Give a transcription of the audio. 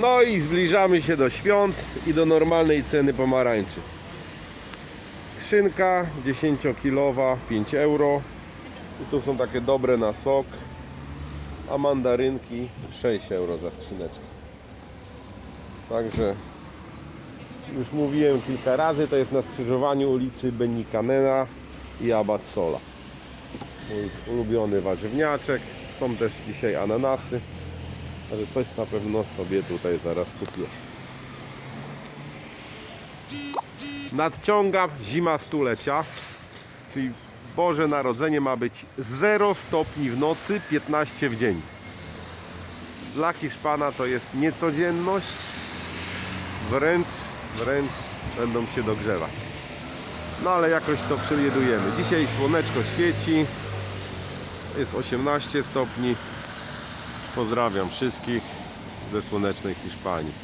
No i zbliżamy się do świąt i do normalnej ceny pomarańczy. Skrzynka 10-kilowa 5 euro. I tu są takie dobre na sok. A mandarynki 6 euro za skrzyneczkę. Także już mówiłem kilka razy, to jest na skrzyżowaniu ulicy Benikanena i Abbatsola. Mój ulubiony warzywniaczek. Są też dzisiaj ananasy. Ale coś na pewno sobie tutaj zaraz kupię. Nadciąga zima stulecia, czyli Boże Narodzenie ma być 0 stopni w nocy, 15 w dzień. Dla Hiszpana to jest niecodzienność, wręcz, wręcz będą się dogrzewać. No ale jakoś to przejedujemy. Dzisiaj słoneczko świeci, jest 18 stopni. Pozdrawiam wszystkich ze słonecznej Hiszpanii.